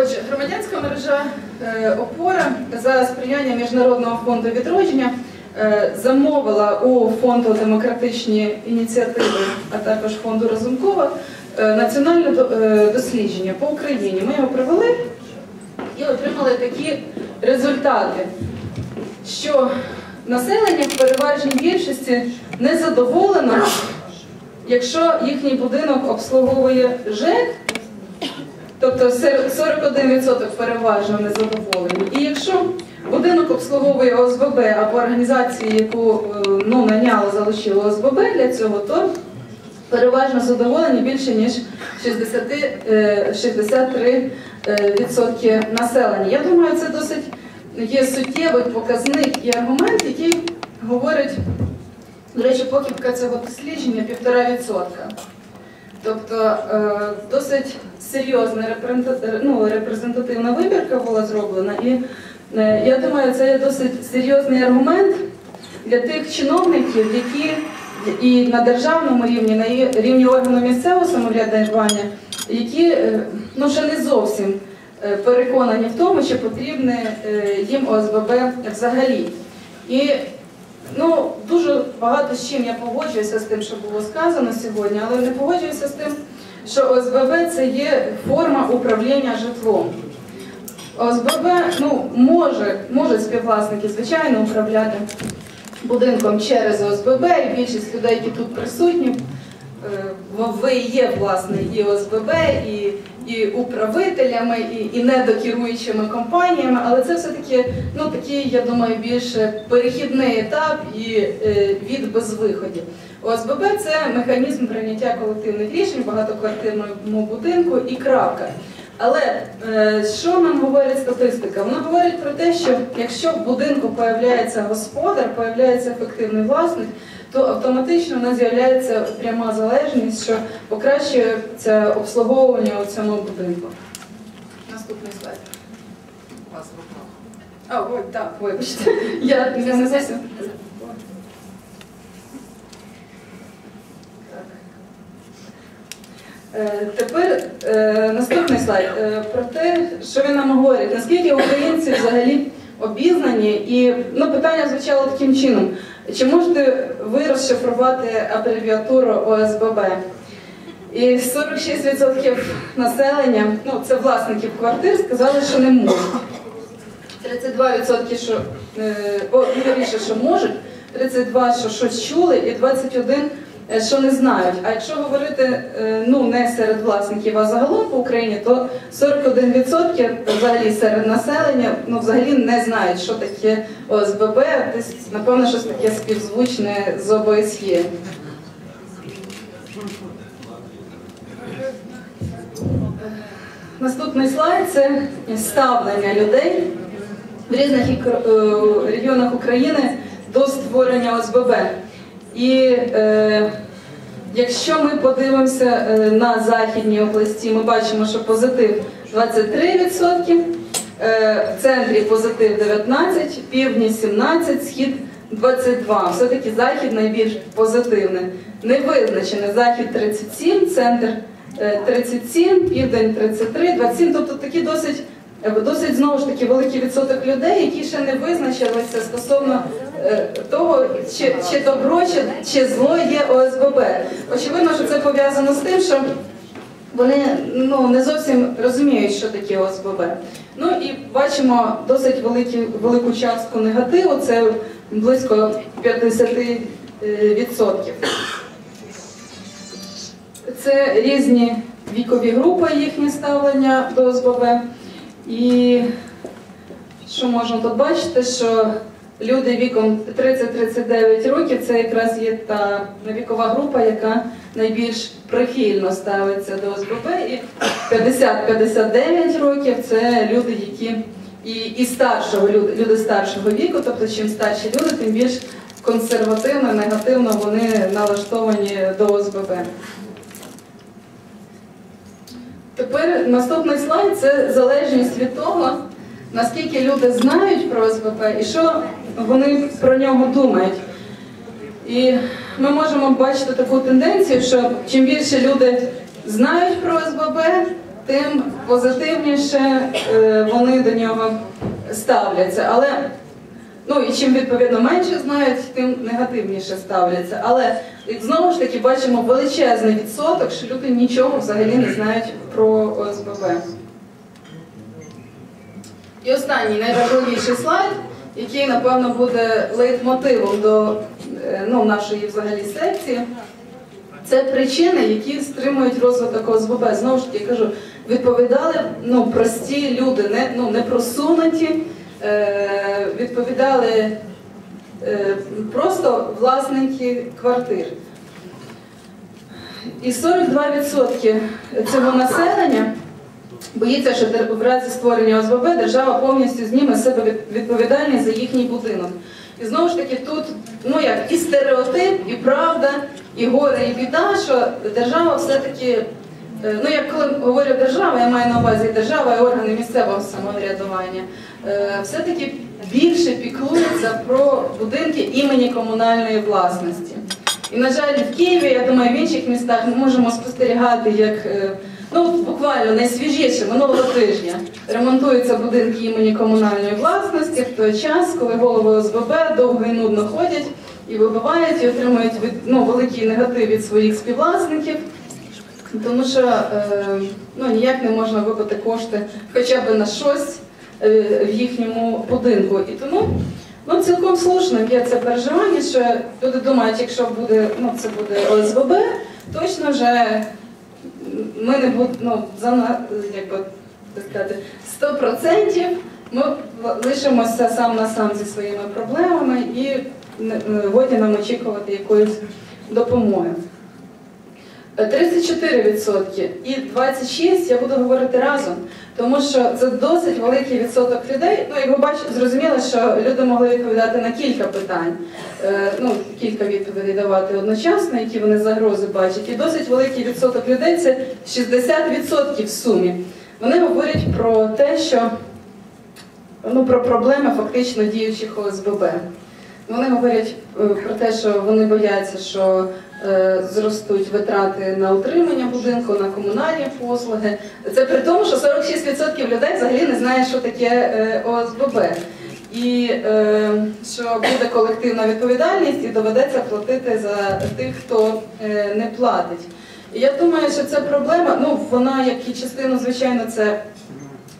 Отже, громадянська мережа е, опора за сприяння Міжнародного фонду відродження е, замовила у фонду демократичні ініціативи, а також фонду Разумкова е, національне до- дослідження по Україні. Ми його провели і отримали такі результати, що населення в переважній більшості не задоволено, якщо їхній будинок обслуговує ЖЕК. Тобто сер- 41% переважно незадоволені. І якщо будинок обслуговує ОСББ або організацію, яку е, ну, найняло, залучило ОСББ для цього, то переважно задоволені більше ніж 60, е, 63% е, відсотки населення. Я думаю, це досить є суттєвий показник і аргумент, який говорить, до речі, покупка цього дослідження 1,5%. Тобто е, досить серйозна ну, репрезентативна вибірка була зроблена, і е, я думаю, це є досить серйозний аргумент для тих чиновників, які і на державному рівні, на рівні органу місцевого самоврядування, які е, ну, ще не зовсім е, переконані в тому, що потрібне е, їм ОСББ взагалі. І Ну, дуже багато з чим я погоджуюся з тим, що було сказано сьогодні, але не погоджуюся з тим, що ОСББ це є форма управління житлом. ОСББ ну, може, можуть співвласники, звичайно, управляти будинком через ОСББ, і більшість людей, які тут присутні, е, ви є власне і ОСББ, і, і управителями, і, і недокеруючими компаніями, але це все-таки ну, такий, я думаю, більше перехідний етап і е, від безвиходів. ОСББ це механізм прийняття колективних рішень в багатоквартирному будинку і крапка. Але е, що нам говорить статистика? Вона говорить про те, що якщо в будинку появляється господар, появляється ефективний власник, то автоматично у нас з'являється пряма залежність, що покращується обслуговування у цьому будинку. Наступний слайд. У вас в руках. А, ой, так, вибачте. Я не не зовсім. Е, Тепер е, наступний слайд е, про те, що він нам говорить, наскільки українці взагалі обізнані, і ну, питання звучало таким чином: чи можете ви розшифрувати абревіатуру ОСББ? І 46% населення, ну це власників квартир, сказали, що не можуть. 32% що е, о, вірніше, що можуть, 32, що щось чули, і 21, е, що не знають. А якщо говорити е, ну не серед власників, а загалом по Україні, то 41% взагалі серед населення ну взагалі не знають, що таке ОСББ, десь напевно щось таке співзвучне з ОБСЄ. Наступний слайд це ставлення людей в різних е, регіонах України до створення ОСББ. І е, якщо ми подивимося е, на західній області, ми бачимо, що позитив 23%, е, в центрі позитив 19%, півдні 17%, схід 22%. Все-таки захід найбільш позитивний. Невизначений захід 37, центр е, 37, південь 33, 27. Тобто такі досить Е, Досить знову ж таки великий відсоток людей, які ще не визначилися стосовно е, того, чи, чи добро, чи, чи зло є ОСББ. Очевидно, що це пов'язано з тим, що вони ну, не зовсім розуміють, що таке ОСББ. Ну і бачимо досить великі, велику частку негативу, це близько 50%. е. Це різні вікові групи, їхнє ставлення до ОСББ. І що можна тут бачити, що люди віком 30-39 років це якраз є та вікова група, яка найбільш прихильно ставиться до ОСББ. І 50-59 років це люди, які і, і старшого люди, люди старшого віку, тобто чим старші люди, тим більш консервативно, негативно вони налаштовані до ОСББ. Тепер наступний слайд це залежність від того, наскільки люди знають про СБП і що вони про нього думають. І ми можемо бачити таку тенденцію, що чим більше люди знають про СББ, тим позитивніше е, вони до нього ставляться. Але ну і чим відповідно менше знають, тим негативніше ставляться. Але знову ж таки бачимо величезний відсоток, що люди нічого взагалі не знають про ОСББ. І останній найважливіший слайд, який напевно буде лейтмотивом до е, ну, нашої взагалі секції. Це причини, які стримують розвиток ОСББ. Знову ж таки кажу, відповідали ну, прості люди, не, ну, не просунуті, відповідали е, просто власники квартир. І 42% цього населення боїться, що в разі створення ОСББ держава повністю зніме з себе відповідальність за їхній будинок. І знову ж таки, тут ну як і стереотип, і правда, і горе, і біда, що держава все-таки, е, ну як коли говорю держава, я маю на увазі держава і органи місцевого самоврядування, е, все-таки більше піклуються про будинки імені комунальної власності. І, на жаль, в Києві, я думаю, в інших містах ми можемо спостерігати, як е, ну буквально найсвіжіше минулого тижня ремонтуються будинки імені комунальної власності в той час, коли голови ОСББ довго і нудно ходять і вибивають, і отримують від, ну, великий негатив від своїх співвласників. Тому що е, ну, ніяк не можна вибити кошти хоча б на щось е, в їхньому будинку. І тому ну, цілком слушним є це переживання, що люди думають, якщо буде, ну, це буде ОСББ, точно вже ми не будемо ну, за якби, сказати, 100% ми лишимося сам на сам зі своїми проблемами і е, годі нам очікувати якоїсь допомоги. 34% і 26% я буду говорити разом, тому що це досить великий відсоток людей. Ну, як ви бачите, зрозуміло, що люди могли відповідати на кілька питань, Е, ну, кілька відповідей давати одночасно, які вони загрози бачать. І досить великий відсоток людей це 60% в сумі. Вони говорять про те, що ну, про проблеми фактично діючих ОСББ. Вони говорять е, про те, що вони бояться, що зростуть витрати на утримання будинку, на комунальні послуги. Це при тому, що 46% людей взагалі не знає, що таке е, ОСББ. І е, що буде колективна відповідальність і доведеться платити за тих, хто е, не платить. І я думаю, що ця проблема, ну вона як і частина, звичайно, це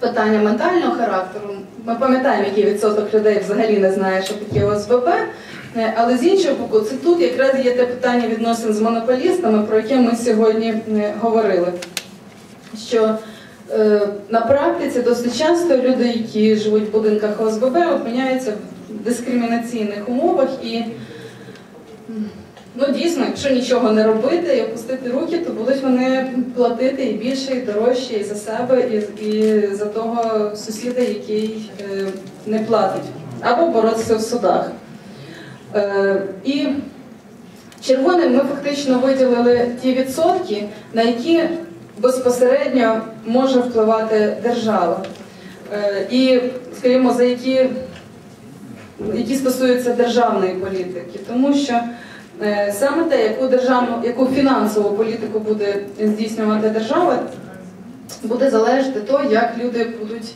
питання ментального характеру. Ми пам'ятаємо, який відсоток людей взагалі не знає, що таке ОСББ. Е, Але з іншого боку, це тут якраз є те питання відносин з монополістами, про яке ми сьогодні е, говорили. Що е, на практиці досить часто люди, які живуть в будинках ОСББ, опиняються в дискримінаційних умовах і ну дійсно, якщо нічого не робити і опустити руки, то будуть вони платити і більше, і дорожче, і за себе, і, і за того сусіда, який не платить, або боротися в судах. Е, і червоним ми фактично виділили ті відсотки, на які безпосередньо може впливати держава. Е, і, скажімо, за які, які стосуються державної політики, тому що е, саме те, яку державну, яку фінансову політику буде здійснювати держава, буде залежати то, як люди будуть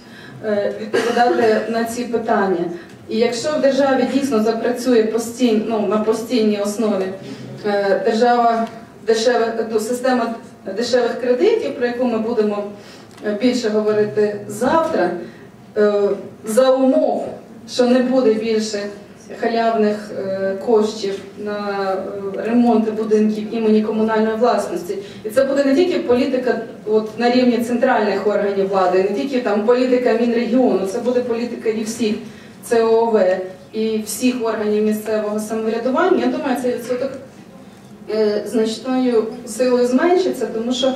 відповідати на ці питання. І якщо в державі дійсно запрацює постійно, ну, на постійній основі е, держава дешевих, ну, система дешевих кредитів, про яку ми будемо е, більше говорити завтра, е, за умов, що не буде більше халявних е, коштів на е, ремонти будинків імені комунальної власності. І це буде не тільки політика от, на рівні центральних органів влади, не тільки там політика Мінрегіону, це буде політика і всіх ЦОВ, і всіх органів місцевого самоврядування. Я думаю, цей відсоток значною силою зменшиться, тому що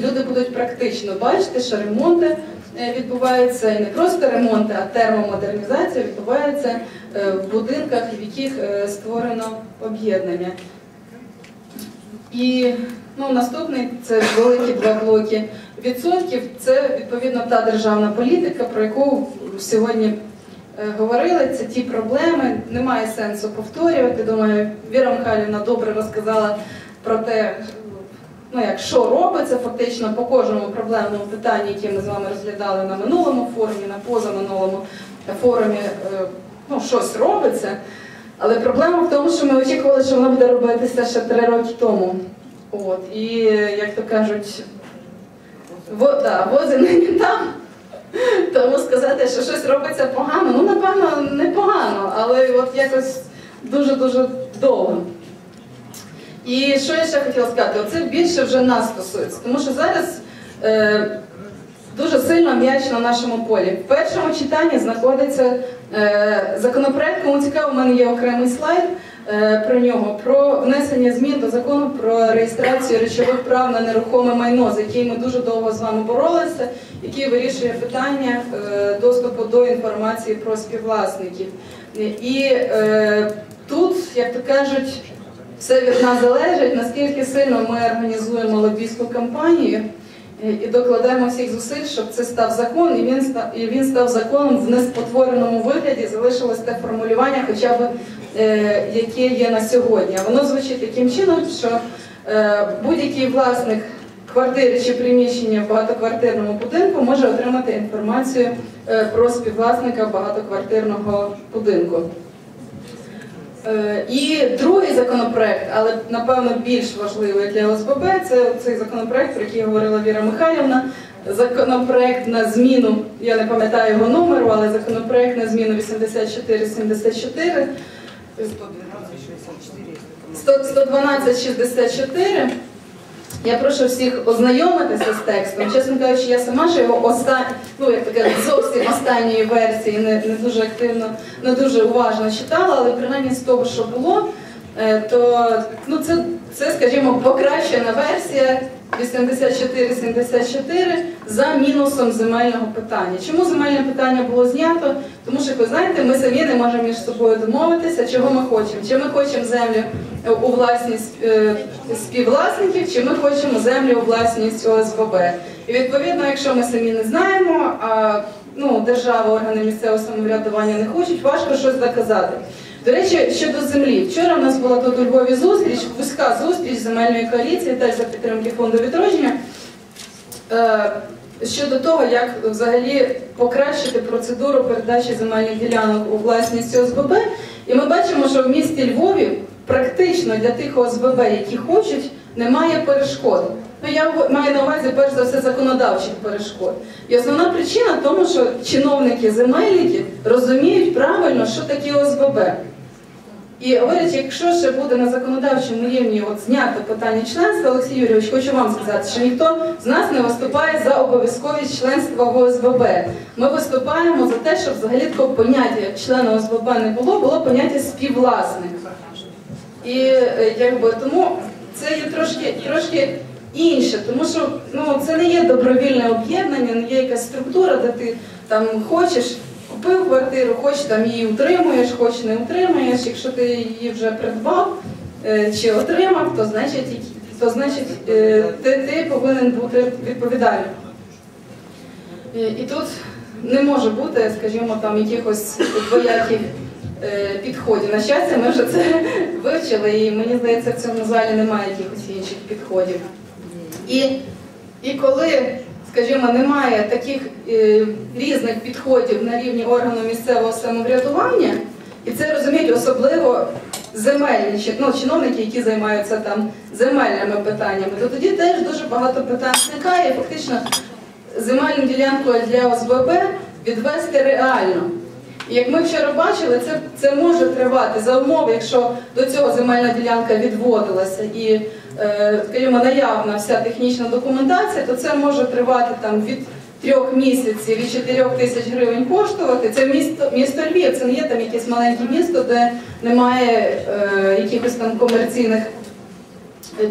люди будуть практично бачити, що ремонти е, відбуваються і не просто ремонти, а термомодернізація відбувається е, в будинках, в яких е, створено об'єднання. І ну, наступний це великі два блоки відсотків. Це відповідно та державна політика, про яку сьогодні е, говорили. Це ті проблеми. Немає сенсу повторювати. Думаю, Віра Михайлівна добре розказала про те, ну як що робиться фактично по кожному проблемному питанню, яке ми з вами розглядали на минулому форумі, на позаминулому форумі, е, ну щось робиться. Але проблема в тому, що ми очікували, що воно буде робитися ще три роки тому. От, і як то кажуть, во, да, вози нині там. Тому сказати, що щось робиться погано, ну напевно, не погано, але от якось дуже-дуже довго. І що я ще хотіла сказати? Оце більше вже нас стосується, тому що зараз е, дуже сильно м'яч на нашому полі. В першому читанні знаходиться е, законопроект, кому цікаво, у мене є окремий слайд про нього, про внесення змін до закону про реєстрацію речових прав на нерухоме майно, за який ми дуже довго з вами боролися, який вирішує питання е, доступу до інформації про співвласників. І е, тут, як то кажуть, все від нас залежить, наскільки сильно ми організуємо лобійську кампанію е, і докладаємо всіх зусиль, щоб це став закон, і він став, і він став законом в неспотвореному вигляді, залишилось те формулювання, хоча б е, яке є на сьогодні. Воно звучить таким чином, що е, будь-який власник квартири чи приміщення в багатоквартирному будинку може отримати інформацію е, про співвласника багатоквартирного будинку. Е, І другий законопроект, але напевно більш важливий для ОСББ, це цей законопроект, про який говорила Віра Михайлівна. Законопроект на зміну, я не пам'ятаю його номеру, але законопроект на зміну 8474 112-64. Я прошу всіх ознайомитися з текстом. Чесно кажучи, я сама ще його остан... ну, як таке, зовсім останньої версії не, не дуже активно, не дуже уважно читала, але принаймні з того, що було, е, то ну, це, це, скажімо, покращена версія 84-74 за мінусом земельного питання. Чому земельне питання було знято? Тому що, ви знаєте, ми самі не можемо між собою домовитися, чого ми хочемо. Чи ми хочемо землю у власність е, співвласників, чи ми хочемо землю у власність ОСББ. І відповідно, якщо ми самі не знаємо, а ну, держава, органи місцевого самоврядування не хочуть, важко щось доказати. До речі, щодо землі, вчора в нас була тут у Львові зустріч, вузька зустріч земельної коаліції, теж за підтримки фонду відродження. Е, Щодо того, як взагалі покращити процедуру передачі земельних ділянок у власність ОСББ, і ми бачимо, що в місті Львові практично для тих ОСББ, які хочуть, немає перешкод. Ну я маю на увазі перш за все законодавчих перешкод. І основна причина в тому, що чиновники земельники розуміють правильно, що таке ОСББ. І говорять, якщо ще буде на законодавчому рівні от знято питання членства, Олексій Юрійович, хочу вам сказати, що ніхто з нас не виступає за обов'язковість членства в ОСББ. Ми виступаємо за те, щоб взагалі такого поняття як члена ОСББ не було, було поняття співвласник. І е, якби тому це є трошки, трошки інше, тому що ну, це не є добровільне об'єднання, не є якась структура, де ти там хочеш. Купив квартиру, хоч там її утримуєш, хоч не утримуєш. Якщо ти її вже придбав е, чи отримав, то значить, то, значить е, ти, ти повинен бути відповідальним. І, і тут не може бути, скажімо, там якихось двояких е, підходів. На щастя, ми вже це вивчили, і мені здається, в цьому залі немає якихось інших підходів. І, і коли скажімо, немає таких е, різних підходів на рівні органу місцевого самоврядування, і це розуміють особливо земельні ну, чиновники, які займаються там земельними питаннями, то тоді теж дуже багато питань зникає, фактично земельну ділянку для ОСББ відвести реально. Як ми вчора бачили, це, це може тривати за умови, якщо до цього земельна ділянка відводилася і, е, скажімо, наявна вся технічна документація, то це може тривати там від трьох місяців і чотирьох тисяч гривень коштувати. Це місто, місто Львів, це не є там якесь маленьке місто, де немає е, якихось там комерційних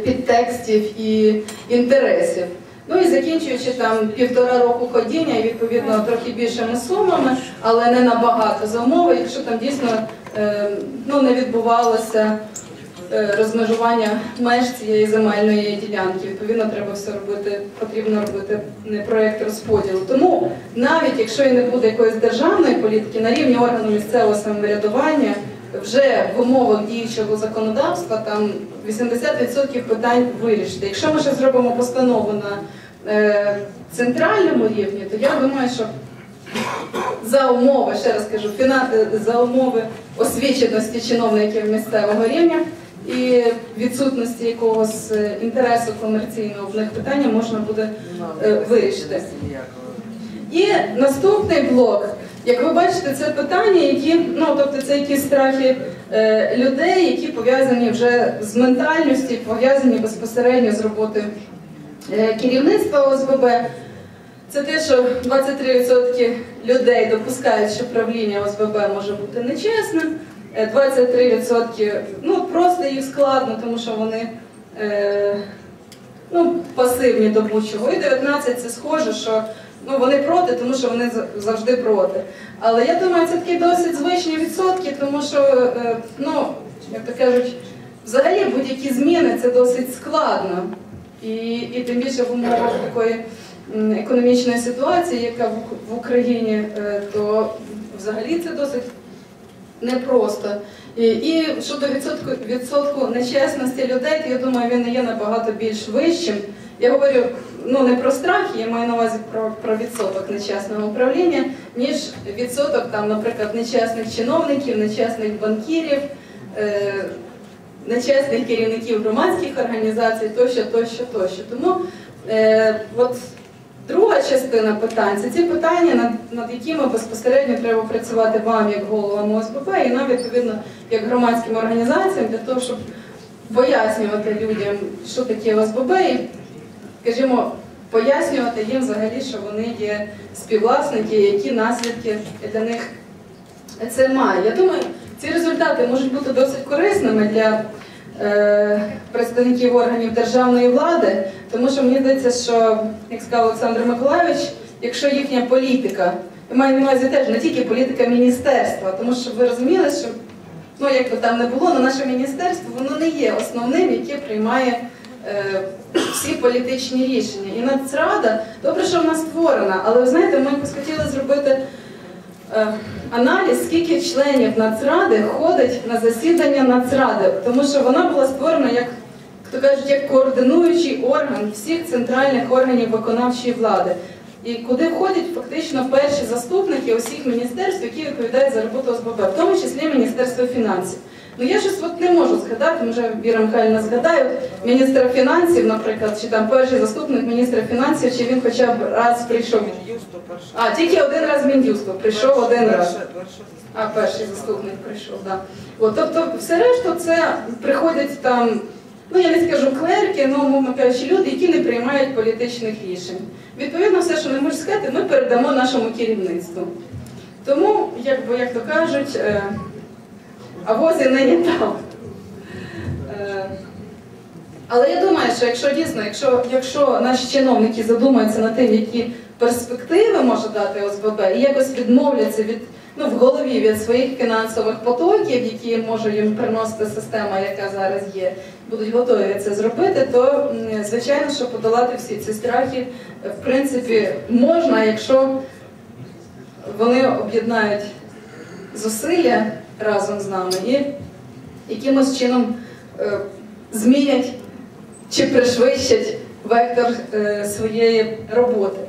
підтекстів і інтересів. Ну і закінчуючи там півтора року ходіння, і відповідно трохи більшими сумами, але не набагато за умови, якщо там дійсно е, ну, не відбувалося е, розмежування меж цієї земельної ділянки. Відповідно, треба все робити, потрібно робити не проєкт розподілу. Тому навіть якщо і не буде якоїсь державної політики, на рівні органу місцевого самоврядування вже в умовах діючого законодавства там 80% питань вирішити. Якщо ми ще зробимо постанову на е, центральному рівні, то я думаю, що за умови, ще раз кажу, фіна- е, за умови освіченості чиновників місцевого рівня і відсутності якогось е, інтересу комерційного в них питання можна буде Е, вирішити. І наступний блок, як ви бачите, це питання, які ну тобто це якісь страхи е, людей, які пов'язані вже з ментальністю, пов'язані безпосередньо з роботою е, керівництва ОСББ. Це те, що 23% людей допускають, що правління ОСББ може бути нечесним. Е, 23% ну просто їх складно, тому що вони е, ну, пасивні до будь-чого. І 19% це схоже, що ну, вони проти, тому що вони завжди проти. Але я думаю, це такі досить звичні відсотки, тому що, е, ну, як то кажуть, взагалі будь-які зміни це досить складно. І, і тим більше в умовах такої економічної ситуації, яка в, Україні, е, то взагалі це досить непросто. І, і щодо відсотку, відсотку нечесності людей, то я думаю, він є набагато більш вищим. Я говорю ну не про страх, я маю на увазі про, про відсоток нечесного управління, ніж відсоток там, наприклад, нечесних чиновників, нечесних банкірів, е, нечесних керівників громадських організацій, тощо, тощо, тощо. Тому е, от Друга частина питань це ці питання, над, над якими безпосередньо треба працювати вам як головам ОСББ і нам відповідно як громадським організаціям для того, щоб пояснювати людям, що таке ОСББ, скажімо, пояснювати їм взагалі, що вони є співвласники, які наслідки для них це має. Я думаю, ці результати можуть бути досить корисними для е, представників органів державної влади, тому що мені здається, що, як сказав Олександр Миколайович, якщо їхня політика, я маю на увазі теж не тільки політика міністерства, тому що ви розуміли, що ну як би там не було, але наше міністерство воно не є основним, яке приймає всі політичні рішення. І Нацрада, добре, що вона створена, але ви знаєте, ми якось хотіли зробити. Е, аналіз, скільки членів Нацради ходить на засідання Нацради, тому що вона була створена як, хто кажуть, як координуючий орган всіх центральних органів виконавчої влади. І куди входять фактично перші заступники усіх міністерств, які відповідають за роботу ОСББ, в тому числі Міністерство фінансів. Ну я щось от не можу згадати, може Віра Михайлівна згадає, міністра фінансів, наприклад, чи там перший заступник міністра фінансів, чи він хоча б раз прийшов. А, тільки один раз Мін'юсту прийшов один раз. А, перший заступник прийшов, так. Да. От, тобто, все решту це приходять там, ну я не скажу клерки, ну, мовно кажучи, люди, які не приймають політичних рішень. Відповідно, все, що не можуть сказати, ми передамо нашому керівництву. Тому, якби, як то кажуть, е, а возі нині там. Е, але я думаю, що якщо дійсно, якщо, якщо наші чиновники задумаються над тим, які перспективи може дати ОСББ, і якось відмовляться від ну, в голові від своїх фінансових потоків, які може їм приносити система, яка зараз є, будуть готові це зробити, то звичайно, що подолати всі ці страхи, в принципі, можна, якщо вони об'єднають зусилля разом з нами і якимось чином е, змінять чи пришвидшать вектор е, своєї роботи.